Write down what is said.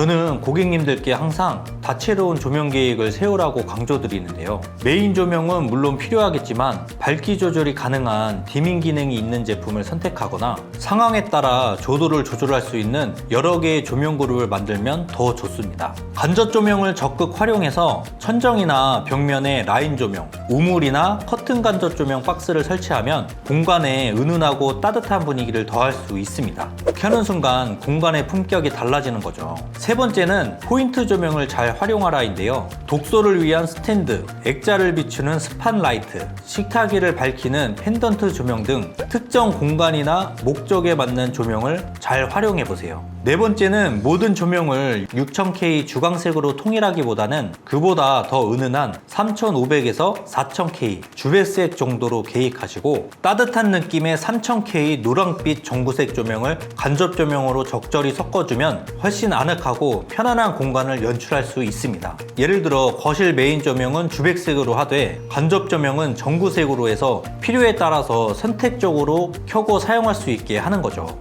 저는 고객님들께 항상 다채로운 조명 계획을 세우라고 강조드리는데요. 메인 조명은 물론 필요하겠지만 밝기 조절이 가능한 디밍 기능이 있는 제품을 선택하거나 상황에 따라 조도를 조절할 수 있는 여러 개의 조명 그룹을 만들면 더 좋습니다. 간접 조명을 적극 활용해서 천정이나 벽면에 라인 조명, 우물이나 커튼 간접 조명 박스를 설치하면 공간에 은은하고 따뜻한 분위기를 더할 수 있습니다. 켜는 순간 공간의 품격이 달라지는 거죠. 세 번째는 포인트 조명을 잘 활용하라인데요. 독서를 위한 스탠드, 액자를 비추는 스판 라이트, 식탁 위를 밝히는 펜던트 조명 등 특정 공간이나 목적에 맞는 조명을 잘 활용해 보세요. 네 번째는 모든 조명을 6000K 주광색으로 통일하기보다는 그보다 더 은은한 3500에서 4000K 주배색 정도로 계획하시고 따뜻한 느낌의 3000K 노랑빛 전구색 조명을 간접 조명으로 적절히 섞어주면 훨씬 아늑 하고 편안한 공간을 연출할 수 있습니다. 예를 들어 거실 메인 조명은 주백색으로 하되 간접 조명은 전구색으로 해서 필요에 따라서 선택적으로 켜고 사용할 수 있게 하는 거죠.